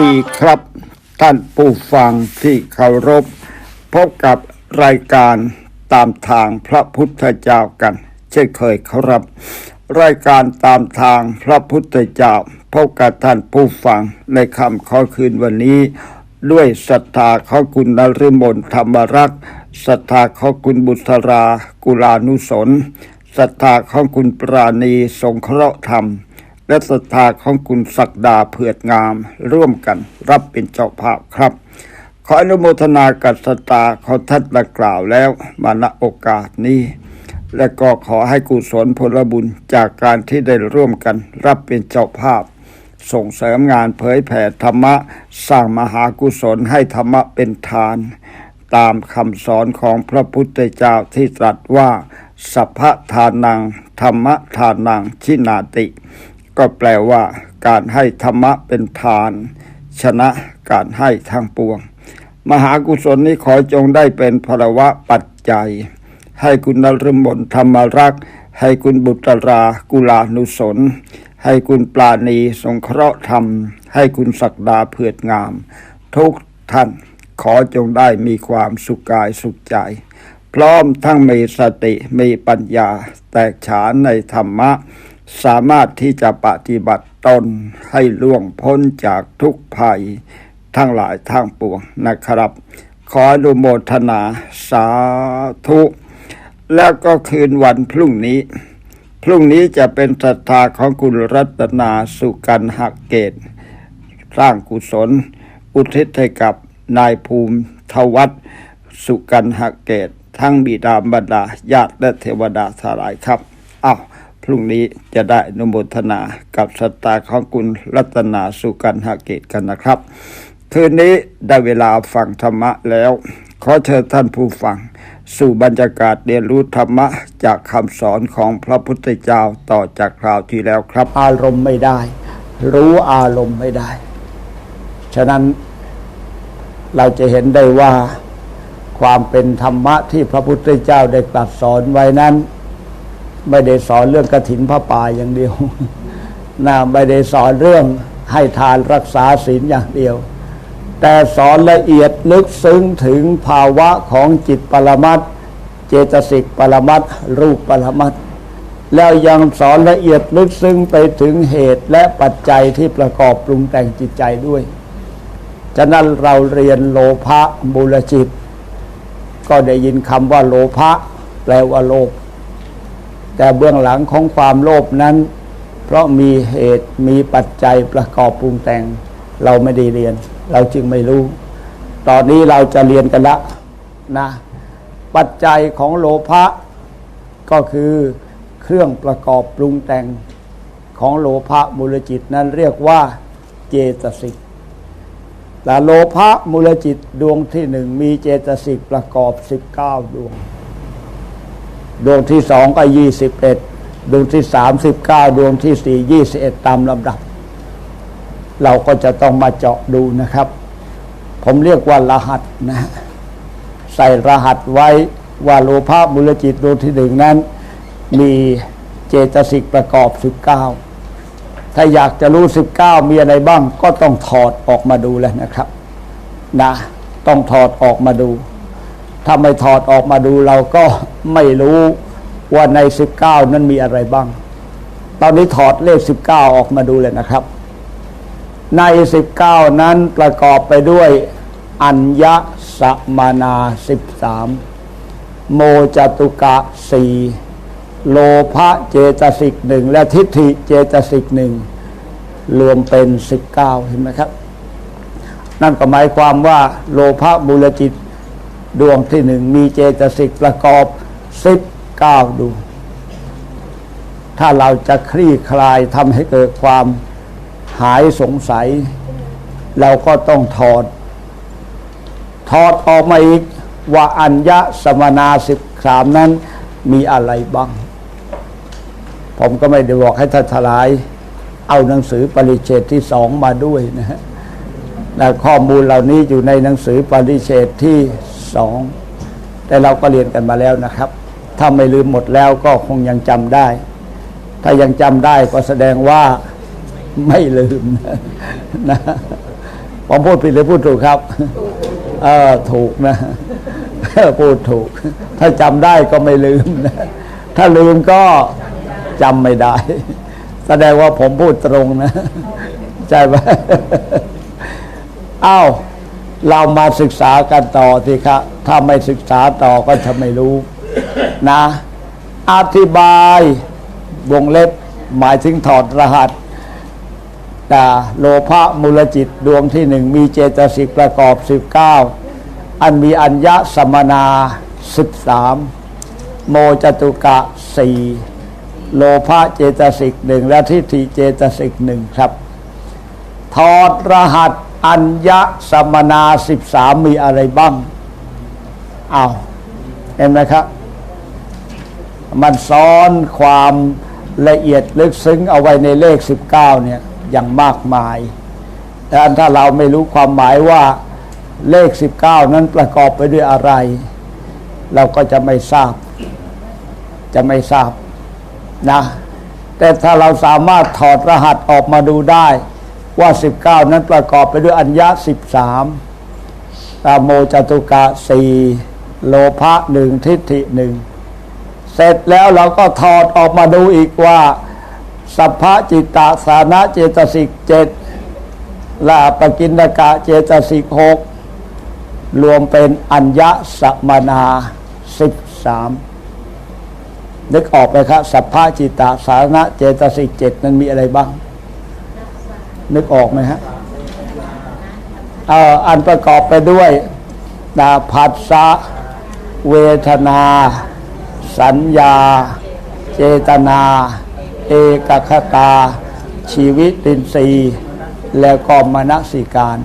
ดีครับ ท่านผู้ฟังที่เคารพ พบกับรายการตามทางพระพุทธเจ้ากัน เช่นเคยครับ รายการตามทางพระพุทธเจ้า พบกับท่านผู้ฟังในคำขอคืนวันนี้ ด้วยศรัทธาขอคุณนฤมลธรรมรักษ์ศรัทธาขอคุณบุษรา กุลานุสนศรัทธาของคุณปราณีสงเคราะห์ธรรม และศรัทธาของคุณศักดาเผือดงาม ร่วมกันรับเป็นเจ้าภาพครับ ขออนุโมทนากับศรัทธาของท่านดังกล่าวแล้วมาณโอกาสนี้ และก็ขอให้กุศลผลบุญจากการที่ได้ร่วมกันรับเป็นเจ้าภาพ ส่งเสริมงานเผยแผ่ธรรมะ สร้างมหากุศลให้ธรรมะเป็นทาน ตามคำสอนของพระพุทธเจ้าที่ตรัสว่าสัพพทานัง ธรรมะทานังชินาติ ก็แปลว่า การให้ธรรมะเป็นทาน ชนะการให้ทางปวง มหากุศลนี้ขอจงได้เป็นพลวะปัจจัย ให้คุณนรมนธรรมรักษ์ให้คุณบุตรากุลานุสน ให้คุณปลาณีสงเคราะห์ธรรม ให้คุณศักดาเผือดงาม ทุกท่านขอจงได้มีความสุขกายสุขใจ พร้อมทั้งมีสติมีปัญญาแตกฉานในธรรมะ สามารถที่จะปฏิบัติตนให้ล่วงพ้นจากทุกภัยทั้งหลายทั้งปวงนะครับ ขออนุโมทนาสาธุ แล้วก็คืนวันพรุ่งนี้ พรุ่งนี้จะเป็นศรัทธาของคุณรัตนาสุกันหักเกต สร้างกุศล อุทิศให้กับนายภูมิทวัตสุกันหักเกต ทั้งบิดาบรรดาญาติและเทวดาสลายครับอ้าว พรุ่งนี้จะได้นุโมทนากับศรัทธาของคุณรัตนาสุกันหกเกตกันนะครับ คืนนี้ได้เวลาฟังธรรมะแล้ว ขอเชิญท่านผู้ฟัง สู่บรรยากาศเรียนรู้ธรรมะ จากคำสอนของพระพุทธเจ้าต่อจากคราวที่แล้วครับ อารมณ์ไม่ได้ รู้อารมณ์ไม่ได้ ฉะนั้นเราจะเห็นได้ว่าความเป็นธรรมะที่พระพุทธเจ้าได้ตรัสสอนไว้นั้น ไม่ได้สอนเรื่องกฐินพระป่าอย่างเดียวนะไม่ได้สอนเรื่องให้ทานรักษาศีลอย่างเดียว แต่สอนละเอียดลึกซึ้งถึงภาวะของจิตปรมัตเจตสิกปรมัตรูปปรมัตแล้วยังสอนละเอียดลึกซึ้งไปถึงเหตุและปัจจัยที่ประกอบปรุงแต่งจิตใจด้วย ฉะนั้นเราเรียนโลภะมูลจิต ก็ได้ยินคำว่าโลภะแปลว่าโลภ แต่เบื้องหลังของความโลภนั้น เพราะมีเหตุมีปัจจัยประกอบปรุงแต่ง เราไม่ได้เรียน เราจึงไม่รู้ ตอนนี้เราจะเรียนกันละนะปัจจัยของโลภะก็คือเครื่องประกอบปรุงแต่งของโลภะมูลจิตนั้นเรียกว่าเจตสิกแต่โลภะมูลจิตดวงที่หนึ่งมีเจตสิกประกอบ 19 ดวง ดวงที่สองก็21ดดวงที่สามสิบเก้าดวงที่สี่ยี่สิบเอ็ดตามลำดับ เราก็จะต้องมาเจาะดูนะครับ ผมเรียกว่ารหัสนะฮะใส่รหัสไว้ว่าโลภะมูลจิตดวงที่หนึ่งนั้น มีเจตสิกประกอบ19ถ้าอยากจะรู้19มีอะไรบ้าง ก็ต้องถอดออกมาดูแล้วนะครับ นะ ต้องถอดออกมาดู ถ้าไม่ถอดออกมาดูเราก็ไม่รู้ว่าใน 19 นั้นมีอะไรบ้าง ตอนนี้ถอดเลข 19 ออกมาดูเลยนะครับ ใน 19 นั้นประกอบไปด้วยอัญญสมานา 13 โมจตุกะสี่โลภะเจตสิกหนึ่งและทิฏฐิเจตสิกหนึ่งรวมเป็น 19 เห็นไหมครับ นั่นก็หมายความว่าโลภะมูลจิต ดวงที่หนึ่งมีเจตสิกประกอบ19ดวง ถ้าเราจะคลี่คลายทำให้เกิดความหายสงสัย เราก็ต้องถอด ถอดออกมาอีกว่าอัญญสมนาสิบสามนั้นมีอะไรบ้าง ผมก็ไม่ได้บอกให้ท่านทลาย เอาหนังสือปริเชตที่สองมาด้วยนะฮะและข้อมูลเหล่านี้อยู่ในหนังสือปริเชตที่ สองแต่เราก็เรียนกันมาแล้วนะครับ ถ้าไม่ลืมหมดแล้วก็คงยังจำได้ ถ้ายังจำได้ก็แสดงว่าไม่ลืมนะนะผมพูดผิดหรือพูดถูกครับ เออถูกนะ พูดถูก ถ้าจำได้ก็ไม่ลืมนะ ถ้าลืมก็จำไม่ได้ แสดงว่าผมพูดตรงนะ ใช่ไหมอ้าว เรามาศึกษากันต่อสิครับถ้าไม่ศึกษาต่อก็จะไม่รู้นะ อธิบายวงเล็บหมายถึงถอดรหัสดาโลภะมูลจิตดวงที่หนึ่งมีเจตสิกประกอบสิบเก้าอันมีอัญญะสมนาสิบสามโมจตุกะสี่โลภะเจตสิกหนึ่งและทิฏฐิเจตสิกหนึ่งครับ ถอดรหัส อัญญะสมนาสิบสามมีอะไรบ้างเอาวเห็นไหมครับ มันซ้อนความละเอียดลึกซึ้งเอาไว้ในเลข19เก้าเนี่ยอย่างมากมายแต่ถ้าเราไม่รู้ความหมายว่าเลข19นั้นประกอบไปด้วยอะไร เราก็จะไม่ทราบ จะไม่ทราบนะ แต่ถ้าเราสามารถถอดรหัสออกมาดูได้ ว่า 19 นั้นประกอบไปด้วยอัญญะ 13ตามโมจตุกะสี่โลภะหนึ่งทิฏฐิหนึ่งเสร็จแล้วเราก็ถอดออกมาดูอีกว่าสัพพะจิตตสานะเจตสิกเจ็ดลาปกินกะเจตสิกหกรวมเป็นอัญญสมนาสิบสามนึกออกไหมครับสัพพะจิตตสานะเจตสิกเจ็ดนั้นมีอะไรบ้าง นึกออกไหมฮะอ่ออันประกอบไปด้วยนาผัสสะเวทนา สัญญา เจตนา เอกคตา ชีวิตินทรีแล้วก็มนสิการ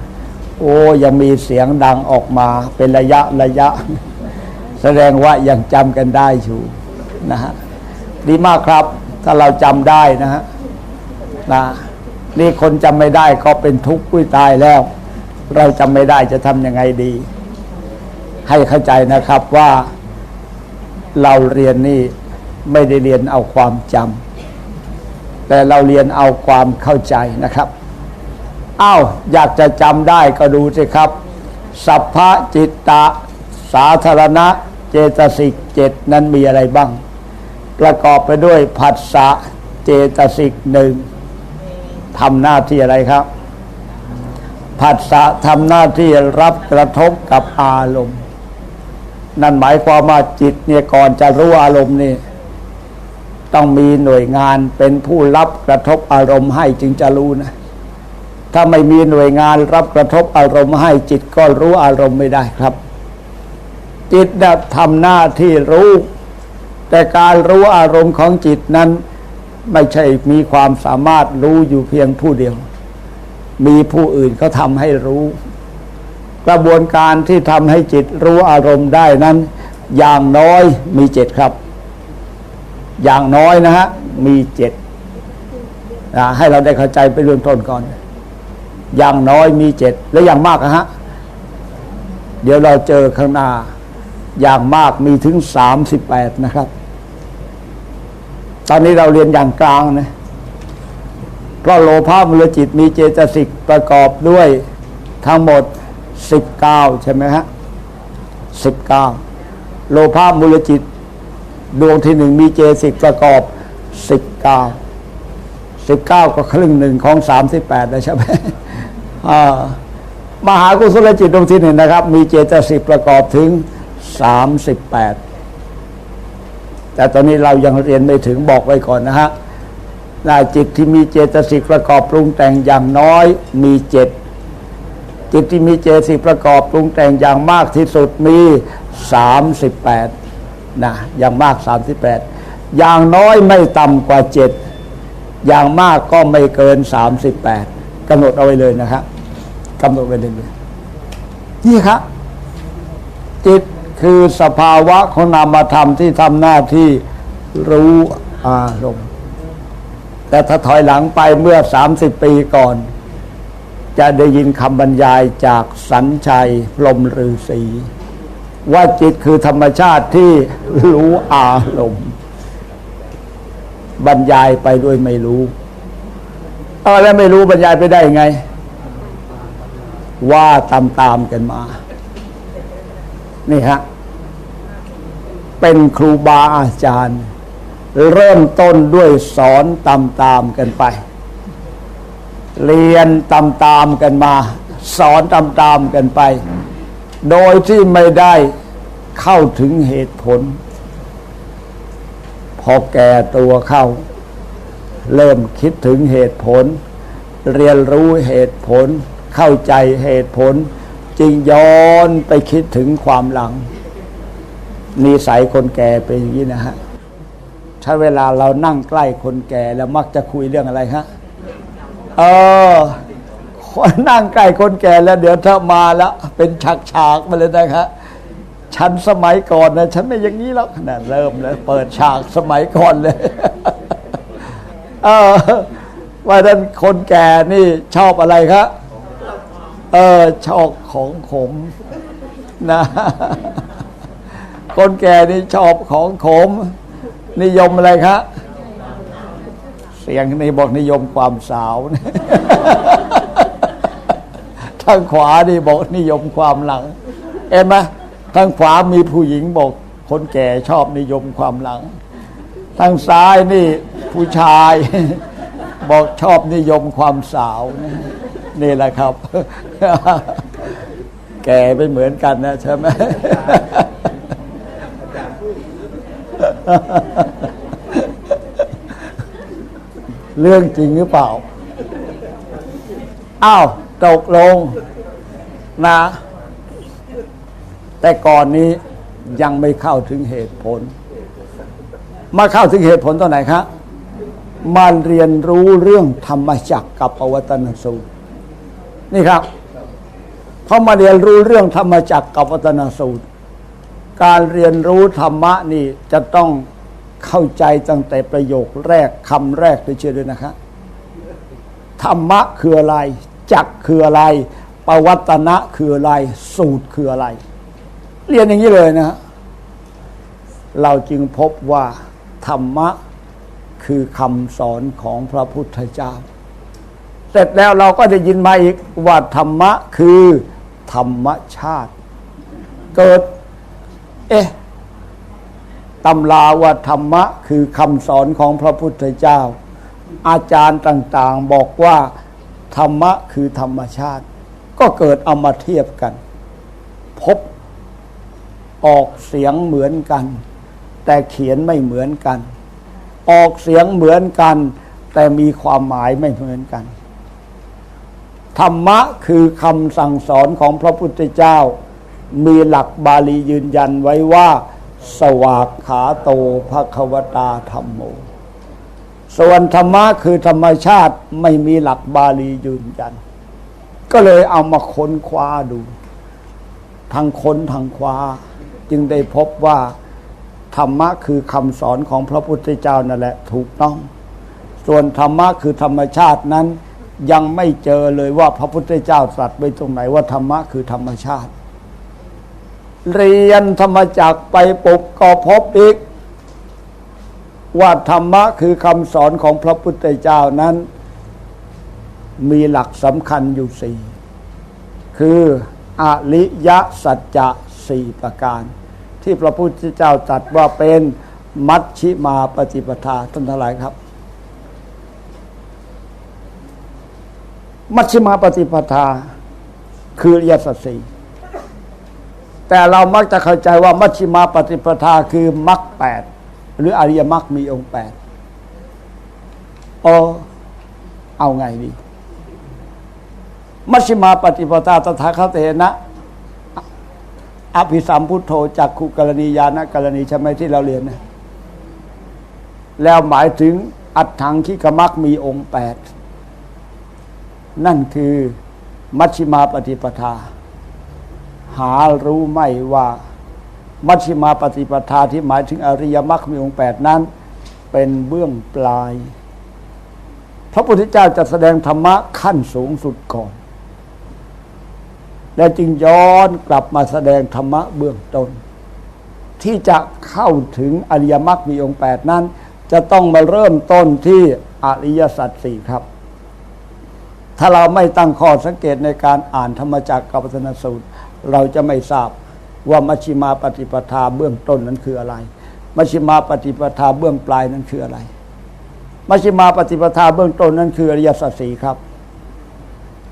โอ้ยังมีเสียงดังออกมาเป็นระยะระยะ แสดงว่ายังจำกันได้อยู่นะฮะดีมากครับ ถ้าเราจำได้นะฮะนะ นี่คนจำไม่ได้ก็เป็นทุกข์กุ้ยตายแล้ว เราจำไม่ได้จะทำยังไงดี ให้เข้าใจนะครับว่าเราเรียนนี่ไม่ได้เรียนเอาความจำแต่เราเรียนเอาความเข้าใจนะครับอ้าวอยากจะจำได้ก็ดูสิครับ สัพพะจิตตะ สาธารณะ เจตสิกเจ็ดนั้นมีอะไรบ้าง ประกอบไปด้วยผัสสะเจตสิกหนึ่ง ทำหน้าที่อะไรครับ ผัสสะทำหน้าที่รับกระทบกับอารมณ์ นั่นหมายความว่าจิตเนี่ยก่อนจะรู้อารมณ์นี่ต้องมีหน่วยงานเป็นผู้รับกระทบอารมณ์ให้จึงจะรู้นะ ถ้าไม่มีหน่วยงานรับกระทบอารมณ์ให้จิตก็รู้อารมณ์ไม่ได้ครับ จิตเนี่ยทำหน้าที่รู้ แต่การรู้อารมณ์ของจิตนั้น ไม่ใช่มีความสามารถรู้อยู่เพียงผู้เดียว มีผู้อื่นเขาทำให้รู้ กระบวนการที่ทำให้จิตรู้อารมณ์ได้นั้น อย่างน้อยมีเจ็ดครับ อย่างน้อยนะฮะมีเจ็ดนะให้เราได้เข้าใจไปเรื่องต้นก่อน อย่างน้อยมีเจ็ดและอย่างมากนะฮะเดี๋ยวเราเจอข้างหน้าอย่างมากมีถึงสามสิบแปดนะครับ ตอนนี้เราเรียนอย่างกลางนะเพราะโลภะมูลจิตมีเจตสิกประกอบด้วยทั้งหมด19ใช่ไหมฮะ19โลภะมูลจิต ดวงที่หนึ่งมีเจตสิกประกอบ19 19ก็ครึ่งหนึ่งของ38นะใช่ไหมอ่ามหากุศลจิตดวงที่หนึ่งนะครับ มีเจตสิกประกอบถึง38แปด แต่ตอนนี้เรายังเรียนไม่ถึงบอกไว้ก่อนนะฮะนาจิตที่มีเจตสิกประกอบปรุงแต่งอย่างน้อยมีเจ็ดจิตที่มีเจตสิกประกอบปรุงแต่งอย่างมากที่สุดมี38นะอย่างมาก38อย่างน้อยไม่ต่ำกว่า7อย่างมากก็ไม่เกิน38กำหนดเอาไว้เลยนะครับกำหนดไว้เลยนี่ครับจิต คือสภาวะของนามธรรมที่ทำหน้าที่รู้อารมณ์ แต่ถ้าถอยหลังไปเมื่อ 30 ปีก่อน จะได้ยินคำบรรยายจากสัญชัยพรมฤาษีว่าจิตคือธรรมชาติที่รู้อารมณ์ บรรยายไปด้วยไม่รู้เออแล้วไม่รู้บรรยายไปได้ไง ว่าตามตามๆกันมา นี่ฮะ เป็นครูบาอาจารย์ เริ่มต้นด้วยสอนตามตามๆกันไป เรียนตามตามๆกันมา สอนตามตามๆกันไป โดยที่ไม่ได้เข้าถึงเหตุผล พอแก่ตัวเข้า เริ่มคิดถึงเหตุผล เรียนรู้เหตุผล เข้าใจเหตุผล จึงย้อนไปคิดถึงความหลัง นิสัยคนแก่เป็นอย่างนี้นะฮะถ้าเวลาเรานั่งใกล้คนแก่แล้วมักจะคุยเรื่องอะไรฮะเออคนนั่งใกล้คนแก่แล้ว เดี๋ยวถ้ามาแล้วเป็นฉากๆมาเลยนะครับฉันสมัยก่อนนะฉันไม่อย่างนี้แล้วนะเริ่มเลยเปิดฉากสมัยก่อนเลยเออว่าท่านคนแก่นี่ชอบอะไรครับเออชอบของขมนะ คนแก่นี่ชอบของขม นิยมอะไรครับเสียงนี่บอกนิยมความสาวนะทางขวานี่บอกนิยมความหลัง เห็นไหมทางขวามีผู้หญิงบอก คนแก่ชอบนิยมความหลัง ทางซ้ายนี่ผู้ชาย บอกชอบนิยมความสาวนะนี่แหละครับ แก่ไปเหมือนกันนะใช่ไหม เรื่องจริงหรือเปล่า อ้าวตกลงนะ แต่ก่อนนี้ยังไม่เข้าถึงเหตุผล มาเข้าถึงเหตุผลตอนไหนครับมาเรียนรู้เรื่องธรรมจักรกับปวัตนสูตร นี่ครับพอมาเรียนรู้เรื่องธรรมจักรกับปวัตนสูตร การเรียนรู้ธรรมะนี่จะต้องเข้าใจตั้งแต่ประโยคแรกคำแรกด้วยเชื่อด้วยนะครับธรรมะคืออะไร จักคืออะไรปวัตนะคืออะไร สูตรคืออะไร เรียนอย่างนี้เลยนะฮะเราจึงพบว่า ธรรมะคือคำสอนของพระพุทธเจ้า เสร็จแล้วเราก็ได้ยินมาอีกว่าธรรมะคือ ธรรมชาติ เกิด เอ๊ะตำราว่าธรรมะคือคำสอนของพระพุทธเจ้า อาจารย์ต่างๆบอกว่า ธรรมะคือธรรมชาติ ก็เกิดเอามาเทียบกัน พบออกเสียงเหมือนกัน แต่เขียนไม่เหมือนกัน ออกเสียงเหมือนกัน แต่มีความหมายไม่เหมือนกัน ธรรมะคือคำสั่งสอนของพระพุทธเจ้า มีหลักบาลียืนยันไว้ว่า สวากขาโตภควตาธรรมโม ส่วนธรรมะคือธรรมชาติไม่มีหลักบาลียืนยัน ก็เลยเอามาค้นคว้าดู ทางค้นทางคว้า จึงได้พบว่า ธรรมะคือคำสอนของพระพุทธเจ้านั่นแหละถูกต้อง ส่วนธรรมะคือธรรมชาตินั้นยังไม่เจอเลยว่าพระพุทธเจ้าตรัสไว้ตรงไหนว่าธรรมะคือธรรมชาติ เรียนธรรมจักไปปุบก็พบอีก ว่าธรรมะคือคำสอนของพระพุทธเจ้านั้น มีหลักสำคัญอยู่สี่คืออริยสัจจะสี่ประการ ที่พระพุทธเจ้าตรัสว่าเป็นมัชชิมาปฏิปทาท่านทั้งหลายครับ มัชฌิมาปฏิปทา คืออริยสัจสี่ แต่เรามักจะเข้าใจว่ามัชฌิมาปฏิปทาคือมรรคแปดหรืออริยมรรคมีองค์แปดเออเอาไงดี มัชฌิมาปฏิปทาตถาคตเถนะ อภิสัมพุทโธจักขุกรณียานะกรณีใช่ไหมที่เราเรียนนะแล้วหมายถึงอัตถังคิกมักมีองค์แปด นั่นคือมัชฌิมาปฏิปทา หารู้ไหมว่า มัชฌิมาปฏิปทาที่หมายถึงอริยมรรคมีองค์แปดนั้น เป็นเบื้องปลาย พระพุทธเจ้าจะแสดงธรรมะขั้นสูงสุดก่อน และจึงย้อนกลับมาแสดงธรรมะเบื้องต้น ที่จะเข้าถึงอริยมรรคมีองค์แปดนั้น จะต้องมาเริ่มต้นที่อริยสัจสี่ครับถ้าเราไม่ตั้งข้อสังเกตในการอ่านธรรมจักรกับปวัฒนสูตร เราจะไม่ทราบว่ามัชฌิมาปฏิปทาเบื้องต้นนั้นคืออะไร มัชฌิมาปฏิปทาเบื้องปลายนั้นคืออะไร มัชฌิมาปฏิปทาเบื้องต้นนั้นคืออริยสัจสีครับ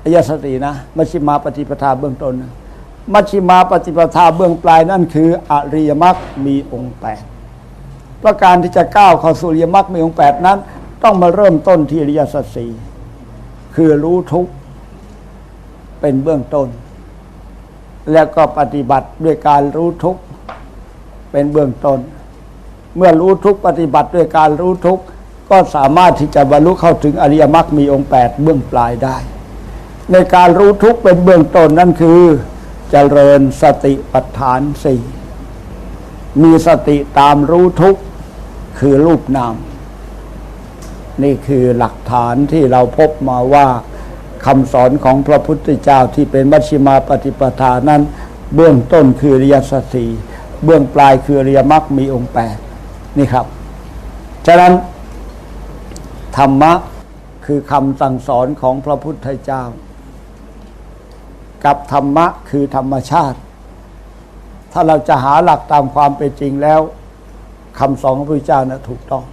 อริยสัจสีนะมัชฌิมาปฏิปทาเบื้องต้นนะมัชฌิมาปฏิปทาเบื้องปลายนั่นคืออริยมรรคมีองค์แปดประการที่จะก้าวเข้าสู่อริยมรรคมีองค์แปดนั้น ต้องมาเริ่มต้นที่อริยสัจสีคือรู้ทุกเป็นเบื้องต้น แล้วก็ปฏิบัติด้วยการรู้ทุกข์เป็นเบื้องต้น เมื่อรู้ทุกข์ปฏิบัติด้วยการรู้ทุกข์ก็สามารถที่จะบรรลุเข้าถึงอริยมรรคมีองค์แปดเบื้องปลายได้ ในการรู้ทุกข์เป็นเบื้องต้นนั่นคือเจริญสติปัฏฐานสี่มีสติตามรู้ทุกข์คือรูปนาม นี่คือหลักฐานที่เราพบมาว่า คำสอนของพระพุทธเจ้าที่เป็นมัชฌิมาปฏิปทานั้น เบื้องต้นคืออริยสัจสีเบื้องปลายคืออริยมรรคมีองค์แปดนี่ครับ ฉะนั้น ธรรมะคือคำสั่งสอนของพระพุทธเจ้า กับธรรมะคือธรรมชาติ ถ้าเราจะหาหลักตามความเป็นจริงแล้วคำสอนของพระพุทธเจ้านะถูกต้อง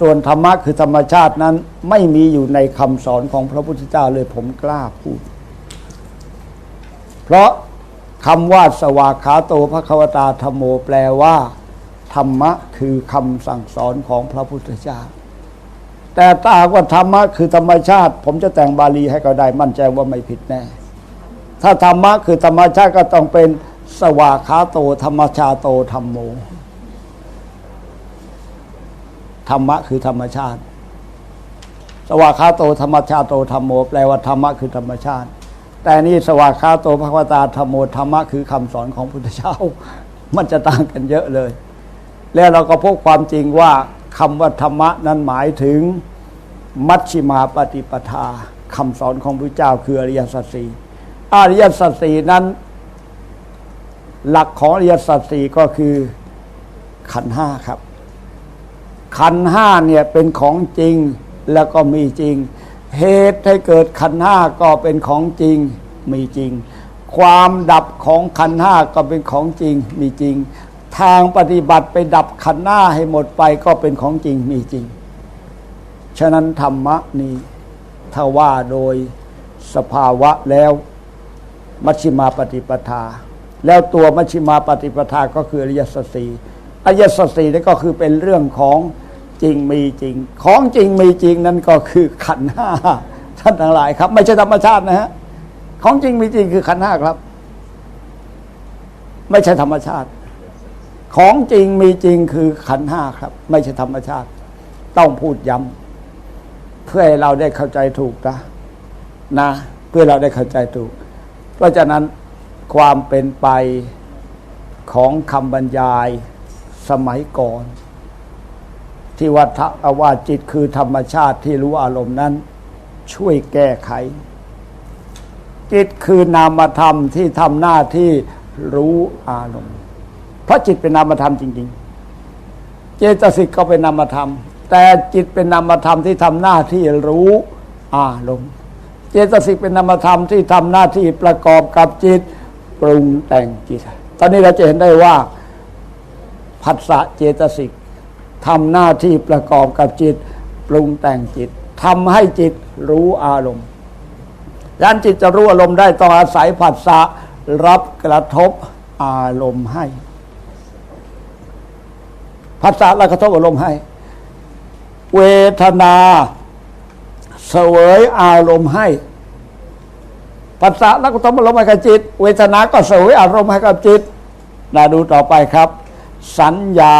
ส่วนธรรมะคือธรรมชาตินั้น ไม่มีอยู่ในคำสอนของพระพุทธเจ้าเลยผมกล้าพูด เพราะคำว่าสวากขาโตภควตาธรรมโมแปลว่า ธรรมะคือคำสั่งสอนของพระพุทธเจ้า แต่ถ้าหากว่าธรรมะคือธรรมชาติ ผมจะแต่งบาลีให้ก็ได้มั่นใจว่าไม่ผิดแน่ ถ้าธรรมะคือธรรมชาติก็ต้องเป็นสวากขาโต ธรรมชาโตธรรมโม ธรรมะคือธรรมชาติ สวากขาโตธรรมชาติโตธรรมโมแปลว่าธรรมะคือธรรมชาติ แต่นี่สวากขาโตภควตาธรรมโมธรรมะคือคำสอนของพุทธเจ้า มันจะต่างกันเยอะเลย แล้วเราก็พบความจริงว่าคำว่าธรรมะนั้นหมายถึงมัชฌิมาปฏิปทาคำสอนของพระเจ้าคืออริยสัจสี่อริยสัจสี่นั้น หลักของอริยสัจสี่ก็คือขันธ์ห้าครับ ขันห้าเนี่ยเป็นของจริงแล้วก็มีจริง เหตุให้เกิดขันห้าก็เป็นของจริงมีจริง ความดับของขันห้าก็เป็นของจริงมีจริง ทางปฏิบัติไปดับขันห้าให้หมดไปก็เป็นของจริงมีจริง ฉะนั้นธรรมะนี้ถ้าว่าโดยสภาวะแล้วมัชฌิมาปฏิปทา แล้วตัวมัชฌิมาปฏิปทาก็คืออริยสัจสีอริยสัจสีนี่ก็คือเป็นเรื่องของ จริงมีจริง ของจริงมีจริงนั่นก็คือขันห้าท่านทั้งหลายครับ ไม่ใช่ธรรมชาตินะฮะของจริงมีจริงคือขันห้าครับ ไม่ใช่ธรรมชาติ ของจริงมีจริงคือขันห้าครับ ไม่ใช่ธรรมชาติ ต้องพูดย้ำเพื่อให้เราได้เข้าใจถูกนะนะ เพื่อเราได้เข้าใจถูก เพราะฉะนั้นความเป็นไปของคำบรรยายสมัยก่อน ที่ว่าทะว่าจิตคือธรรมชาติที่รู้อารมณ์นั้น ช่วยแก้ไข จิตคือนามธรรมที่ทำหน้าที่รู้อารมณ์ เพราะจิตเป็นนามธรรมจริง ๆ เจตสิกก็เป็นนามธรรม แต่จิตเป็นนามธรรมที่ทำหน้าที่รู้อารมณ์ เจตสิกเป็นนามธรรมที่ทำหน้าที่ประกอบกับจิตปรุงแต่งจิต ตอนนี้เราจะเห็นได้ว่าผัสสะเจตสิก ทำหน้าที่ประกอบกับจิต ปรุงแต่งจิตทำให้จิตรู้อารมณ์ดังนั้นจิตจะรู้อารมณ์ได้ต้องอาศัยผัสสะรับกระทบอารมณ์ให้ผัสสะรับกระทบอารมณ์ให้ เวทนาเสวยอารมณ์ให้ผัสสะแล้วก็ต้องอารมณ์ให้กับจิต เวทนาก็เสวยอารมณ์ให้กับจิตนาดูต่อไปครับ สัญญา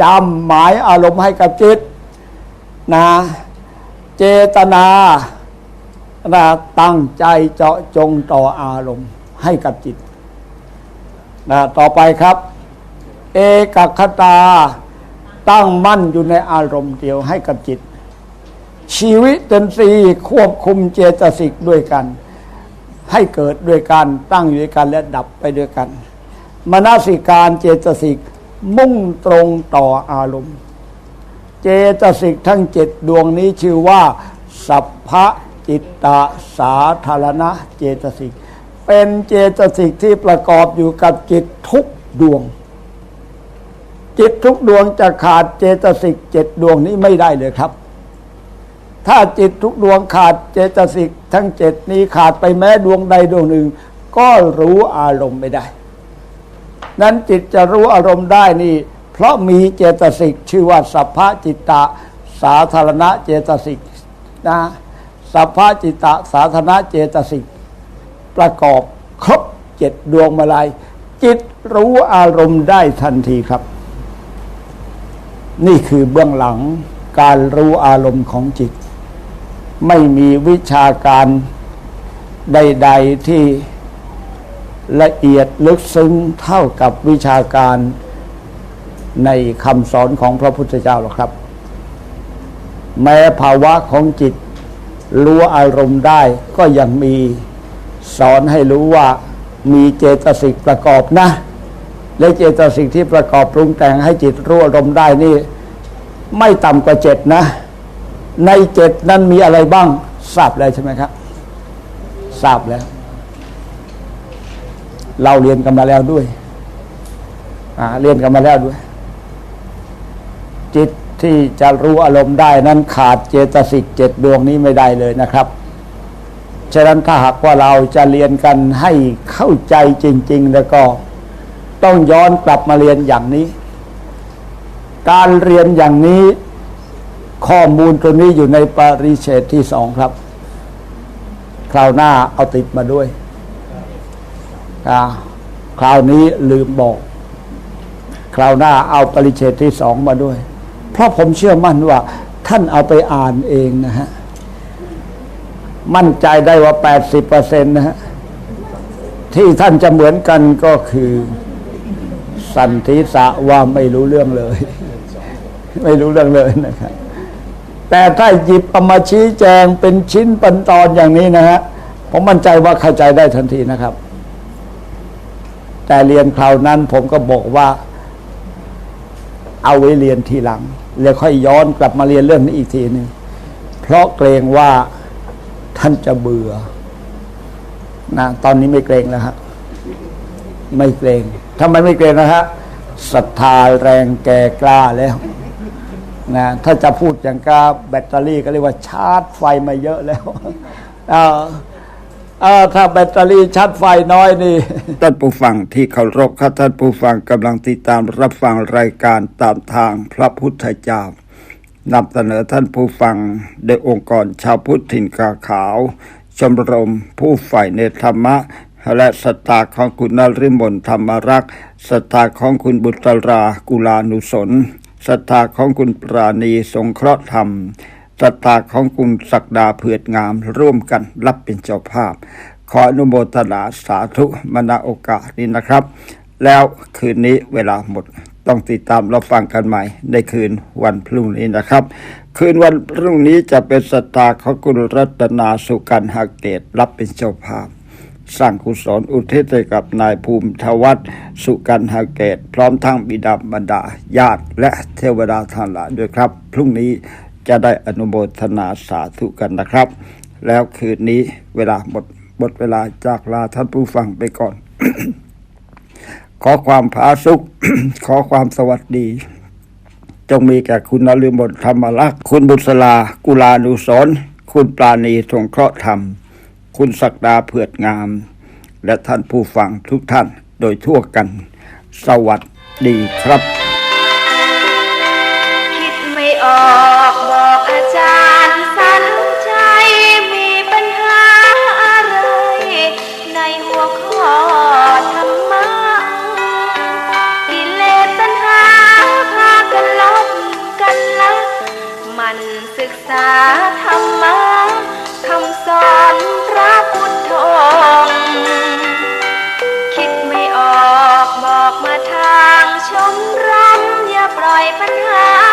จำหมายอารมณ์ให้กับจิตนะเจตนานะตั้งใจเจาะจงต่ออารมณ์ให้กับจิตนะต่อไปครับ เอกคตาตั้งมั่นอยู่ในอารมณ์เดียวให้กับจิต ชีวิตเป็นสีควบคุมเจตสิกด้วยกัน ให้เกิดด้วยกันตั้งอยู่ด้วยกันและดับไปด้วยกัน มนสิการเจตสิก มุ่งตรงต่ออารมณ์ เจตสิกทั้งเจ็ดดวงนี้ชื่อว่า สัพพะจิตตะสาธารณะเจตสิก เป็นเจตสิกที่ประกอบอยู่กับจิตทุกดวง จิตทุกดวงจะขาดเจตสิกเจ็ดดวงนี้ไม่ได้เลยครับ ถ้าจิตทุกดวงขาดเจตสิกทั้งเจ็ดนี้ขาดไปแม้ดวงใดดวงหนึ่ง ก็รู้อารมณ์ไม่ได้ นั้นจิตจะรู้อารมณ์ได้นี่ เพราะมีเจตสิกชื่อว่าสัพพะจิตตะสาธารณะเจตสิกนะสัพพะจิตตะสาธารณะเจตสิกประกอบครบเจ็ดดวงมาลายจิตรู้อารมณ์ได้ทันทีครับ นี่คือเบื้องหลังการรู้อารมณ์ของจิต ไม่มีวิชาการใด ๆที่ ละเอียดลึกซึ้งเท่ากับวิชาการในคำสอนของพระพุทธเจ้าหรอกครับ แม้ภาวะของจิตรู้อารมณ์ได้ก็ยังมีสอนให้รู้ว่ามีเจตสิกประกอบนะ และเจตสิกที่ประกอบปรุงแต่งให้จิตรู้อารมณ์ได้นี่ ไม่ต่ำกว่าเจ็ดนะ ในเจ็ดนั้นมีอะไรบ้างทราบแล้วใช่ไหมครับทราบแล้ว เราเรียนกันมาแล้วด้วยอ่าเรียนกันมาแล้วด้วย จิตที่จะรู้อารมณ์ได้นั้นขาดเจตสิกเจ็ดดวงนี้ไม่ได้เลยนะครับ ฉะนั้นถ้าหากว่าเราจะเรียนกันให้เข้าใจจริง ๆ แล้วก็ต้องย้อนกลับมาเรียนอย่างนี้ การเรียนอย่างนี้ข้อมูลตัวนี้อยู่ในปริเชตที่สองครับ คราวหน้าเอาติดมาด้วย คราวนี้ลืมบอก คราวหน้าเอาปริเชตที่สองมาด้วย เพราะผมเชื่อมั่นว่า ท่านเอาไปอ่านเองนะฮะ มั่นใจได้ว่า 80%นะฮะ ที่ท่านจะเหมือนกันก็คือ สันติสะว่าไม่รู้เรื่องเลย ไม่รู้เรื่องเลยนะครับแต่ถ้าหยิบเอามาชี้แจงเป็นชิ้นเป็นตอนอย่างนี้นะฮะผมมั่นใจว่าเข้าใจได้ทันทีนะครับ แต่เรียนคราวนั้นผมก็บอกว่า เอาไว้เรียนทีหลังแล้วค่อยย้อนกลับมาเรียนเรื่องนี้อีกทีหนึ่งเพราะเกรงว่าท่านจะเบื่อนะตอนนี้ไม่เกรงแล้วฮะไม่เกรงทำไมไม่เกรงนะฮะศรัทธาแรงแก่กล้าแล้วนะถ้าจะพูดอย่างกาแบตเตอรี่ก็เรียกว่าชาร์จไฟมาเยอะแล้วเออ ถ้าแบตเตอรี่ชาร์จไฟน้อยนี่ ท่านผู้ฟังที่เคารพครับท่านผู้ฟังกำลังติดตามรับฟังรายการตามทางพระพุทธเจ้านำเสนอท่านผู้ฟังโดยองค์กรชาวพุทธถิ่นกาขาว ชมรมผู้ใฝ่ในธรรมะ และสตาของคุณนริมนธรรมรักษ์สตาของคุณบุตรากุลานุสนสตาของคุณปราณีสงเคราะห์ธรรม สตาของคุณศักดาเผือดงามร่วมกันรับเป็นเจ้าภาพ ขออนุโมทนาสาธุมณโอกาสนี้นะครับ แล้วคืนนี้เวลาหมดต้องติดตามเรับฟังกันใหม่ในคืนวันพรุ่งนี้นะครับ คืนวันพรุ่งนี้จะเป็นสตาของคุณรัตนาสุกันหาเกตรับเป็นเจ้าภาพสร้างกุศลอุทิศให้กับนายภูมิทวัฒน์สุกันหาเกต พร้อมทั้งบิดาบรรดาญาติและเทวดาทานหลายด้วยครับ พรุ่งนี้ จะได้อนุโมทนาสาธุกันนะครับ แล้วคืนนี้เวลาหมดหมดเวลาจากลาท่านผู้ฟังไปก่อน ขอความผาสุข ขอความสวัสดี จงมีแก่คุณนฤมลธรรมลักษณ์คุณบุษลา กุลานุสรคุณปราณีสงเคราะห์ธรรม คุณศักดาเผือดงาม และท่านผู้ฟังทุกท่านโดยทั่วกัน สวัสดีครับ คิดไม่ออก ลงรักอย่าปล่อยปัญหา